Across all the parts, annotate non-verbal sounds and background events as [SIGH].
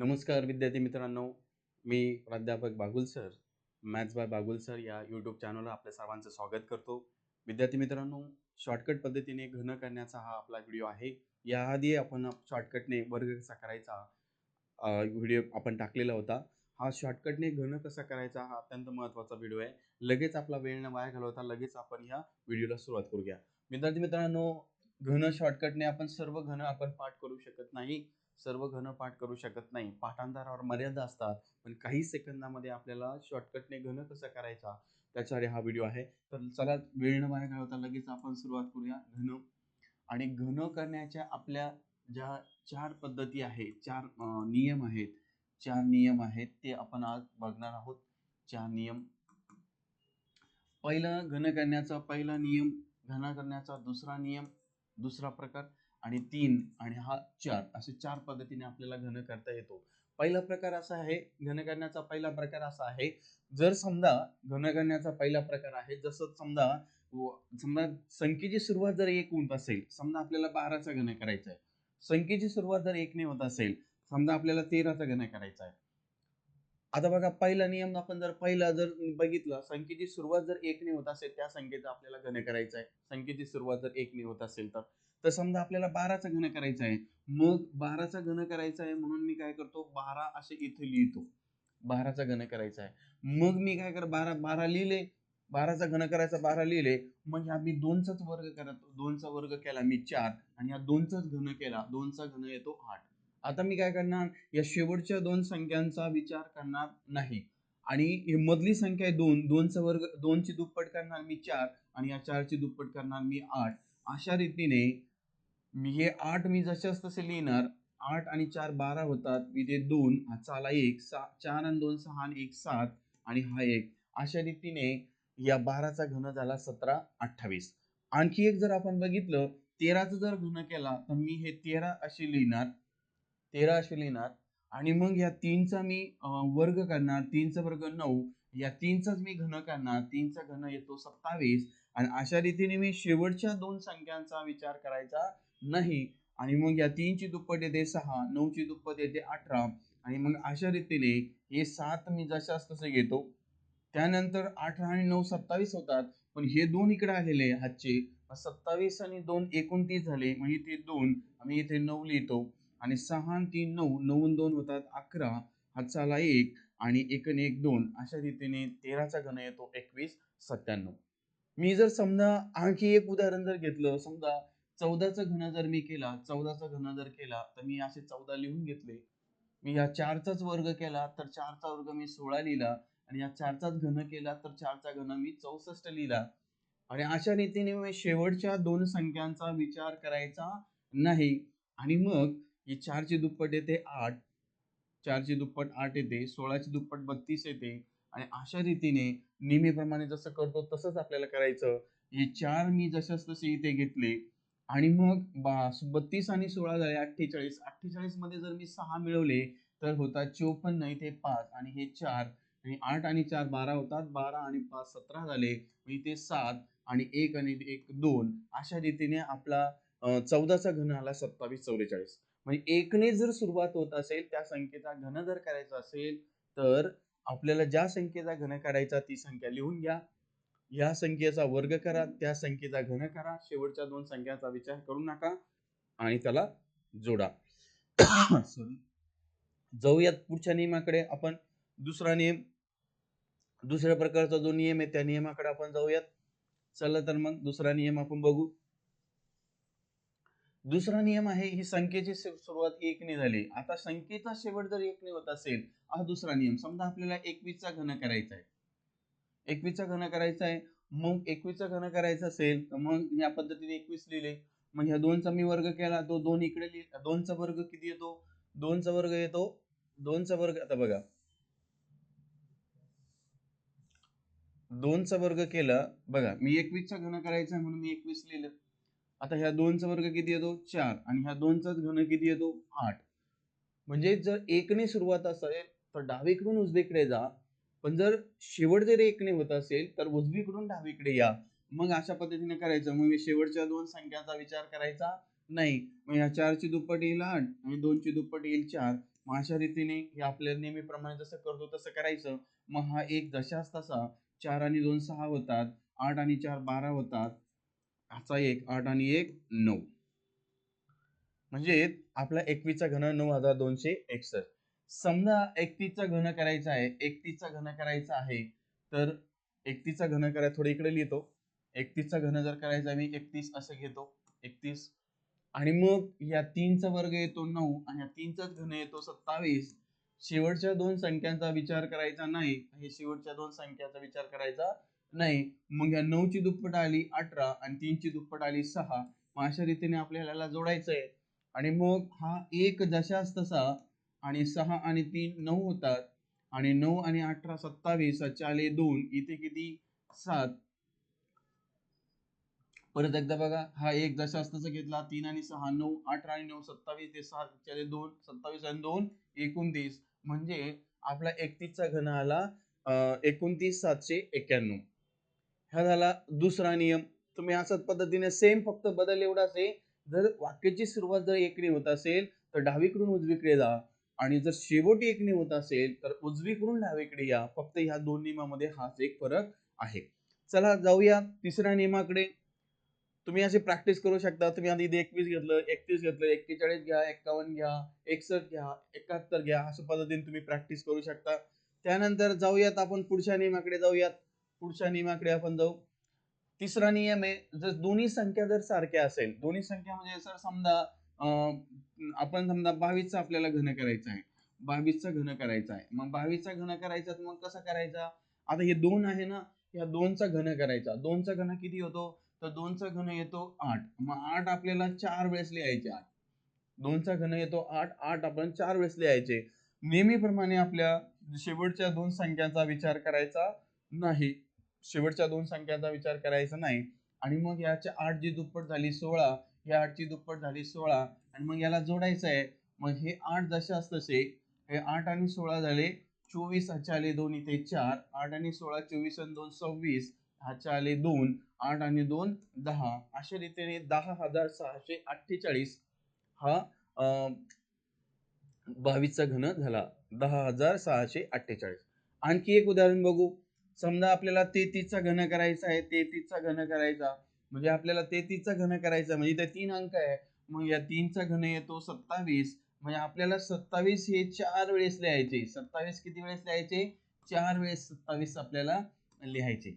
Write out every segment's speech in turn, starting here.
नमस्कार विद्यार्थी मित्रांनो. मी प्राध्यापक Bagul sir maths by Bagul sir या यूट्यूब चॅनलला आपल्या सर्वांचं स्वागत करतो. विद्यार्थी मित्रांनो शॉर्टकट पद्धतीने घन करण्याचा हा आपला व्हिडिओ आहे. याआधी आपण शॉर्टकटने वर्ग कसा करायचा व्हिडिओ आपण टाकलेला होता. हा शॉर्टकटने घन कसा करायचा हा अत्यंत महत्त्वाचा व्हिडिओ आहे. लगेच आपला वेळ न वाया घालवता लगेच आपण ह्या व्हिडिओला सुरुवात करूया. विद्यार्थी मित्रांनो घन शॉर्टकटने आपण सर्व घन आपण पाठ करू शकत नाही. सर्व घन पाठ करू शकत नाही. पाठांतरावर मर्यादा असतात पण काही सेकंदामध्ये आपल्याला शॉर्टकटने घन कसा करायचा त्याच्यावर हा व्हिडिओ आहे. तर चला वेळ न काय घालवता लगेच आपण सुरुवात करूया. घन आणि घन करण्याच्या आपल्या ज्या चार पद्धती आहेत चार नियम आहेत चार नियम आहेत ते आपण आज बघणार आहोत. चार नियम. पहिला घन करण्याचा पहिला नियम घन करण्याचा दुसरा नियम दुसरा प्रकार. आणि तीन आणि हा चार असे चार पद्धतीने आपल्याला घन करता येतो. पहिला प्रकार असा आहे घन करण्याचा पहिला प्रकार असा आहे जर समजा घन करण्याचा पहिला प्रकार आहे जसं समजा समजा संख्येची सुरुवात जर एक होत असेल समजा आपल्याला बाराचा घन करायचा आहे संख्येची सुरुवात जर एकने होत असेल समजा आपल्याला तेराचा घन करायचा आहे आता बघा पहिला नियम आपण जर पहिला जर बघितला संख्येची सुरुवात जर एकने होत असेल त्या संख्येचा आपल्याला घन करायचा आहे संख्येची सुरुवात जर एकने होत असेल तर. तर समजा आपल्याला बाराचा घन करायचा आहे. मग बाराचा घन करायचा आहे म्हणून मी काय करतो बारा असे इथे लिहितो. बाराचा घन करायचा आहे. मग मी काय कर बारा बारा लिहिले. बाराचा घन करायचा बारा लिहिले. मग ह्या मी दोनचाच वर्ग करतो दोनचा वर्ग केला मी चार आणि ह्या दोनचाच घन केला दोनचा घन येतो आठ. आता मी काय करणार या शेवटच्या दोन संख्यांचा विचार करणार नाही. आणि ही मधली संख्या आहे दोन दोनचा वर्ग दोनची दुप्पट करणार मी चार आणि या चारची दुप्पट करणार मी आठ. अशा रीतीने मी हे आठ मी जशाच तसे लिहिणार आठ आणि चार बारा होतात इथे दोन चाला एक सा चार आणि दोन सहा आणि एक सात आणि हा एक. अशा रीतीने या बाराचा घन झाला सतरा अठ्ठावीस. आणखी एक जर आपण बघितलं तेराचा जर घन केला तर मी हे तेरा असे लिहिणार तेरा असे लिहिणार. आणि मग या तीनचा मी वर्ग करणार तीनचा वर्ग नऊ. या तीनचाच मी घन करणार तीनचा घन येतो सत्तावीस. आणि अशा रीतीने मी शेवटच्या दोन संख्यांचा विचार करायचा. नाही. आणि मग या तीनची दुप्पट येते सहा नऊची दुप्पट येते अठरा. आणि मग अशा रीतीने हे सात मी जशास तसे घेतो. त्यानंतर अठरा आणि नऊ सत्तावीस होतात. पण हे दोन इकडे आलेले हातचे. सत्तावीस आणि दोन एकोणतीस झाले. मग इथे दोन आम्ही इथे नऊ लिहितो. आणि सहा आणि तीन नऊ नऊ दोन होतात अकरा. हातचाला एक आणि एक आणि एक दोन. अशा रीतीने तेराचा घन येतो एकवीस सत्त्याण्णव. मी जर समजा आणखी एक उदाहरण जर घेतलं समजा चौदाचा घन जर मी केला चौदाचा घन जर केला तर मी असे चौदा लिहून घेतले. मी या चारचाच वर्ग केला तर चारचा वर्ग मी सोळा लिहिला. आणि या चारचाच घन केला तर चारचा घन मी चौसष्ट लिहिला. आणि अशा रीतीने मी शेवटच्या दोन संख्यांचा विचार करायचा नाही. आणि मग ही चारची दुप्पट येते आठ चारची दुप्पट आठ येते सोळाची दुप्पट बत्तीस येते. आणि अशा रीतीने नेहमीप्रमाणे जसं करतो तसंच आपल्याला करायचं. हे चार मी जशाच तसे इथे घेतले. आणि मग बा बत्तीस आणि सोळा झाले अठ्ठेचाळीस. अठ्ठेचाळीसमध्ये जर मी सहा मिळवले तर होतात चोपन्न इथे पाच. आणि हे चार. आणि आठ आणि चार बारा होतात. बारा आणि पाच सतरा झाले. इथे सात आणि एक आणि एक दोन. अशा रीतीने आपला चौदाचा घन आला सत्तावीस चौवेचाळीस. म्हणजे एकने जर सुरुवात होत असेल त्या संख्येचा घन जर करायचा असेल तर आपल्याला ज्या संख्येचा घन करायचा ती संख्या लिहून घ्या. या संख्येचा वर्ग करा त्या संख्येचा घन करा शेवटच्या दोन संख्याचा विचार करू नका आणि त्याला जोडा. [COUGHS] Sorry. जाऊयात पुढच्या नियमाकडे. आपण दुसरा नियम दुसऱ्या प्रकारचा जो नियम आहे त्या नियमाकडे आपण जाऊयात. चला तर मग दुसरा नियम आपण बघू. दुसरा नियम आहे ही संख्येची सुरुवात एकने झाली. आता संख्येचा शेवट जर एकने होत असेल हा दुसरा नियम. समजा आपल्याला एकवीसचा घन करायचा आहे. एकवीसचा घन करायचा आहे. मग एकवीसचा घन करायचा असेल तर मग या पद्धतीने एकवीस लिहिले. मग ह्या दोनचा मी वर्ग केला. तो दोन इकडे लिहि दोनचा वर्ग किती येतो? दोनचा वर्ग येतो? दोनचा वर्ग आता बघा. दोनचा वर्ग केला बघा मी एकवीसचा घन करायचा आहे म्हणून मी एकवीस लिहिलं. आता ह्या दोनचा वर्ग किती येतो? चार. आणि ह्या दोनचाच घन किती येतो? आठ. म्हणजे जर एकने सुरुवात असेल तर डावीकडून उजवीकडे जा. पण जर शेवट जर एकने होत असेल तर उजवीकडून डावीकडे या. मग अशा पद्धतीने करायचं. मग मी शेवटच्या दोन संख्यांचा विचार करायचा नाही. मग ह्या चारची दुप्पट येईल आठ आणि दोनची दुप्पट येईल चार. मग अशा रीतीने हे आपल्या नेहमीप्रमाणे जसं करतो तसं करायचं. मग हा एक जशाच तसा. चार आणि दोन सहा होतात. आठ आणि चार बारा होतात. असा एक. आठ आणि एक नऊ. म्हणजे आपला एकवीसचा घन नऊ हजार दोनशे एकसष्ट. समजा एकतीसचा घन करायचा आहे एकतीसचा घन करायचा आहे तर एकतीसचा घन करायला थोडं इकडे लिहितो. एकतीसचा घन जर करायचा मी एकतीस असं घेतो. एकतीस. आणि मग या तीनचा वर्ग येतो नऊ आणि या तीनचाच घन येतो सत्तावीस. शेवटच्या दोन संख्यांचा विचार करायचा नाही. हे शेवटच्या दोन संख्याचा विचार करायचा नाही. मग या नऊची दुप्पट आली अठरा आणि तीनची दुप्पट आली सहा. मग अशा रीतीने आपल्याला जोडायचं आहे आणि मग हा एक जशास तसा आणि सहा आणि तीन नऊ होतात. आणि नऊ आणि अठरा सत्तावीस चाले दोन इथे किती? सात. परत एकदा बघा हा एक दशास्ताचा घेतला तीन आणि सहा नऊ अठरा आणि नऊ सत्तावीस ते सात चाले दोन सत्तावीस आणि दोन एकोणतीस. म्हणजे आपला एकतीसचा घन आला एकोणतीस सातशे एक्क्याण्णव हा झाला दुसरा नियम. तुम्ही अशाच पद्धतीने सेम फक्त बदल एवढाच आहे. जर वाक्याची सुरुवात जर एकरी होत असेल तर डावीकडून उजवीकडे जा. आणि जर शेवटी एक होत असेल तर उजवीकडून डावीकडे या. फक्त ह्या दोन नियमामध्ये हाच एक फरक आहे. चला जाऊया तिसऱ्या नियमाकडे. तुम्ही अशी प्रॅक्टिस करू शकता. तुम्ही आधी एकवीस घेतलं एकतीस घेतलं एक्केचाळीस घ्या एक्कावन्न घ्या एकसष्ट घ्या एकाहत्तर घ्या अशा पद्धतीने तुम्ही प्रॅक्टिस करू शकता. त्यानंतर जाऊयात आपण पुढच्या नियमाकडे जाऊयात. पुढच्या नियमाकडे आपण जाऊ. तिसरा नियम आहे जर दोन्ही संख्या जर सारख्या असेल दोन्ही संख्या म्हणजे सर समजा आपण समजा बावीसचा आपल्याला घन करायचा आहे. बावीसचा घन करायचा आहे. मग बावीसचा घन करायचा तर मग कसा करायचा? आता हे दोन आहे ना या दोनचा घन करायचा. दोनचा घन किती होतो? तर दोनचा घन येतो आठ. मग आठ आपल्याला चार वेळेस लिहायचे आठ दोनचा घन येतो आठ. आठ आपण चार वेळेस लिहायचे. नेहमीप्रमाणे आपल्या शेवटच्या दोन संख्यांचा विचार करायचा नाही. शेवटच्या दोन संख्यांचा विचार करायचा नाही. आणि मग याच्या आठ जी दुप्पट झाली सोळा या आठची दुप्पट झाली सोळा आणि मग याला जोडायचं आहे मग हे आठ जसे तसे हे आठ आणि सोळा झाले चोवीस ह्याच्या आले दोन इथे चार. आठ आणि सोळा चोवीस आणि दोन सव्वीस. ह्याच्या आले दोन. आठ आणि दोन दहा. अशा रीतीने दहा हजार सहाशे अठ्ठेचाळीस हा बावीसचा घन झाला. दहा हजार सहाशे अठ्ठेचाळीस. आणखी एक उदाहरण बघू. समजा आपल्याला तेहतीसचा घन करायचा आहे तेहतीसचा घन करायचा. म्हणजे आपल्याला तेहतीसचा घन करायचा म्हणजे इथे तीन अंक आहे. मग या तीनचा घन येतो सत्तावीस. म्हणजे आपल्याला सत्तावीस हे चार वेळेस लिहायचे. सत्तावीस किती वेळेस लिहायचे? चार वेळेस सत्तावीस आपल्याला लिहायचे.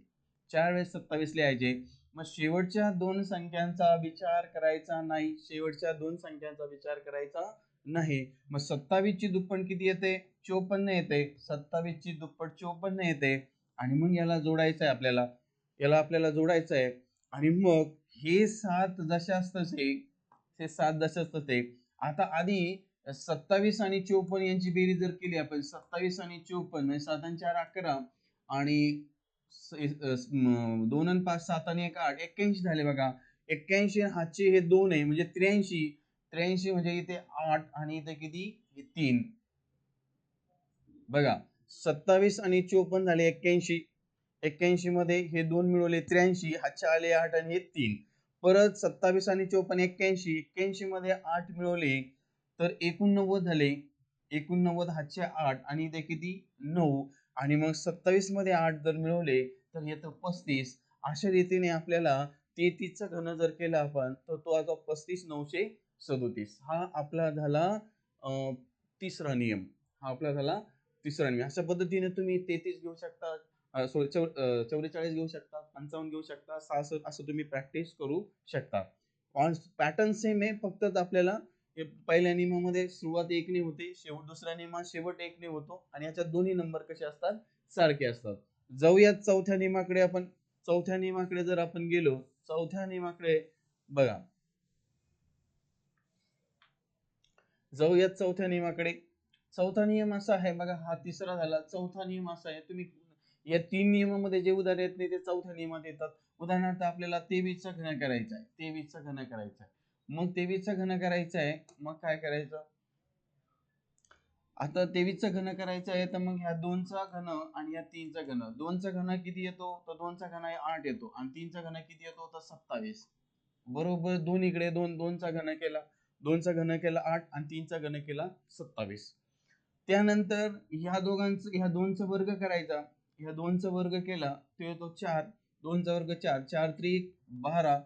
चार वेळेस सत्तावीस लिहायचे. मग शेवटच्या दोन संख्यांचा विचार करायचा नाही. शेवटच्या दोन संख्यांचा विचार करायचा नाही. मग सत्तावीसची दुप्पट किती येते? चोपन्न येते. सत्तावीसची दुप्पट चोपन्न येते. आणि मग याला जोडायचं आहे आपल्याला. याला आपल्याला जोडायचं आहे आणि मग हे सात जशाच तसे हे सात जशाच तसे आता आधी सत्तावीस आणि चोपन्न यांची बेरीज जर केली आपण सत्तावीस आणि चोपन्न म्हणजे सात आणि चार अकरा आणि दोन आणि पाच सात आणि एक आठ एक्क्याऐंशी झाले बघा. एक्क्याऐंशी हातचे हे दोन आहे म्हणजे त्र्याऐंशी. त्र्याऐंशी म्हणजे इथे आठ आणि इथे किती? तीन. बघा. सत्तावीस आणि चोपन्न झाले एक्क्याऐंशी. एक्क्याऐंशी मध्ये हे दोन मिळवले त्र्याऐंशी हातचे आले आठ आणि हे तीन. परत सत्तावीस आणि चोपन्न एक्क्याऐंशी. एक्क्याऐंशी मध्ये आठ मिळवले तर एकोणनव्वद झाले. एकोणनव्वद हातचे आठ आणि ते किती? नऊ. आणि मग सत्तावीसमध्ये आठ जर मिळवले तर येतं पस्तीस. अशा रीतीने आपल्याला तेहतीसचा घन जर केला आपण तर तो आता पस्तीस नऊशे सदोतीस. हा आपला झाला तिसरा नियम. हा आपला झाला तिसऱ्या नियम अशा पद्धतीने तुम्ही तेहतीस घेऊ शकता सॉरी चौ चौवेचाळीस घेऊ शकता पंचावन्न घेऊ शकता सहासष्ट असं तुम्ही प्रॅक्टिस करू शकता. पॅटर्न सेम आहे फक्त आपल्याला पहिल्या नियमामध्ये सुरुवात एकने होते शेवट दुसऱ्या नियमात शेवट एकने होतो आणि याच्यात दोन्ही नंबर कसे असतात? सारखे असतात. जाऊयात चौथ्या नियमाकडे आपण. चौथ्या नियमाकडे जर आपण गेलो चौथ्या नियमाकडे बघा. जाऊयात चौथ्या नियमाकडे. चौथा नियम असा आहे बघा हा तिसरा झाला. चौथा नियम असा आहे तुम्ही या तीन नियमामध्ये जे उदाहरण येत नाही ते चौथ्या नियमात येतात. उदाहरणार्थ आपल्याला तेवीसचा घन करायचा आहे. तेवीसचा घन करायचा आहे. मग तेवीसचा घन करायचा आहे मग काय करायचं? आता तेवीसचा घन करायचा आहे तर मग ह्या दोनचा घन आणि या तीनचा घन. दोनचा घन किती येतो? तर दोनचा घन आठ येतो. आणि तीनचा घन किती येतो? तर सत्तावीस. बरोबर दोन इकडे दोन दोनचा घन केला. दोनचा घन केला आठ आणि तीनचा घन केला सत्तावीस. त्यानंतर ह्या दोघांचं ह्या दोनचा वर्ग करायचा. ह्या दोनचा वर्ग केला तो येतो चार. दोनचा वर्ग चार. चार त्रिक बारा.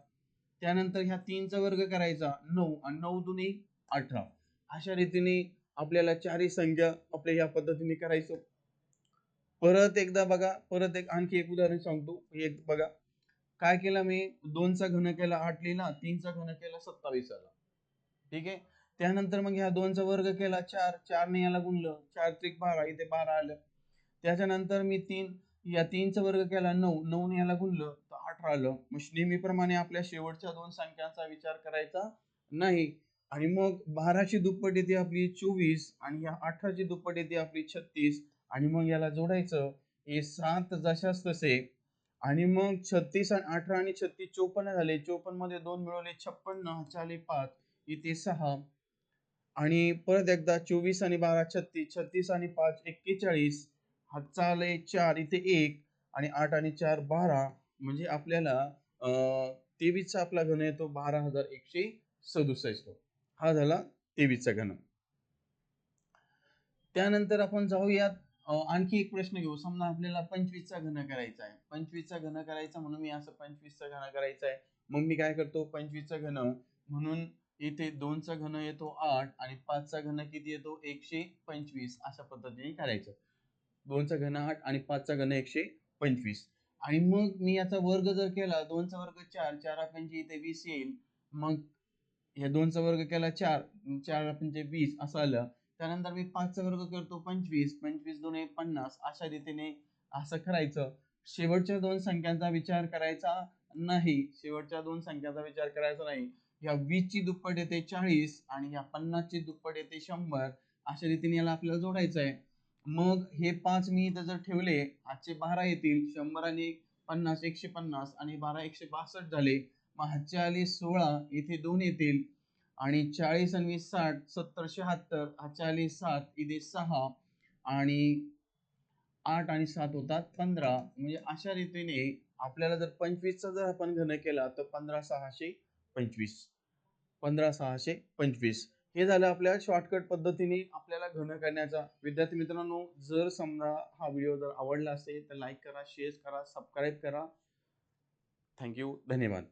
त्यानंतर ह्या तीनचा वर्ग करायचा नऊ आणि नऊ दुनी अठरा. अशा रीतीने आपल्याला चारही संख्या आपल्या ह्या पद्धतीने करायचो. परत एकदा बघा परत एक आणखी एक उदाहरण सांगतो. एक बघा. काय केलं मी? दोनचा घन केला आठ लिहिला तीनचा घन केला सत्तावीस आला ठीक आहे? त्यानंतर मग ह्या दोनचा वर्ग केला चार चारने याला गुणलं चार त्रिक बारा इथे बारा आलं. त्याच्यानंतर मी तीन या तीनचा वर्ग केला नऊ नऊने याला गुणलं तर अठरा आलं. मग नेहमीप्रमाणे आपल्या शेवटच्या दोन संख्यांचा विचार करायचा नाही. आणि मग बाराची दुप्पट येते आपली चोवीस आणि ह्या अठराची दुप्पट येते आपली छत्तीस. आणि मग याला जोडायचं हे सात जशाच तसे. आणि मग छत्तीस आणि अठरा आणि छत्तीस चोपन्न झाले. चोपन्नमध्ये दोन मिळवले छप्पन्न चाले पाच इथे सहा. आणि परत एकदा चोवीस आणि बारा छत्तीस छत्तीस आणि पाच एक्केचाळीस हा चाले चार इथे एक आणि आठ आणि चार बारा. म्हणजे आपल्याला तेवीसचा आपला घन येतो बारा हजार एकशे सदुसष्ट. हा झाला तेवीसचा घन. त्यानंतर आपण जाऊयात आणखी एक प्रश्न घेऊ. समजा आपल्याला पंचवीसचा घन करायचा आहे. पंचवीसचा घन करायचा म्हणून मी असं पंचवीसचा घन करायचा आहे. मग मी काय करतो? पंचवीसचा घन म्हणून इथे दोनचा घन येतो आठ आणि पाचचा घन किती येतो? एकशे पंचवीस. अशा पद्धतीने करायचं दोनचा घन आठ आणि पाचचा घन एकशे पंचवीस. आणि मग मी याचा वर्ग जर केला दोनचा वर्ग चार चार पंचे इथे वीस येईल. मग या दोनचा वर्ग केला चार चार पंचे वीस असं आलं. त्यानंतर मी पाचचा वर्ग करतो पंचवीस पंचवीस दोन एक पन्नास. अशा रीतीने असं करायचं. शेवटच्या दोन संख्यांचा विचार करायचा नाही. शेवटच्या दोन संख्यांचा विचार करायचा नाही. या वीस ची दुप्पट येते चाळीस आणि या पन्नासची दुप्पट येते शंभर अशा रीतीने याला आपल्याला जोडायचं आहे. मग हे पाच मी इथं जर ठेवले आजचे बारा येतील. शंभर आणि पन्नास एकशे पन्नास आणि बारा एकशे बासष्ट झाले. मग हातचे आले सोळा इथे दोन येतील. आणि चाळीस आणि वीस साठ सत्तर शहात्तर हातचे आले सात इथे सहा आणि आठ आणि सात होतात पंधरा. म्हणजे अशा रीतीने आपल्याला जर पंचवीसचा जर आपण घन केला तर पंधरा सहाशे पंचवीस. पंधरा सहाशे पंचवीस. हे झालं आपल्या शॉर्टकट पद्धतीने आपल्याला घन करण्याचा. विद्यार्थी मित्रांनो जर समजा हा व्हिडिओ जर आवडला असेल तर लाईक करा शेअर करा सबस्क्राईब करा. थँक्यू धन्यवाद.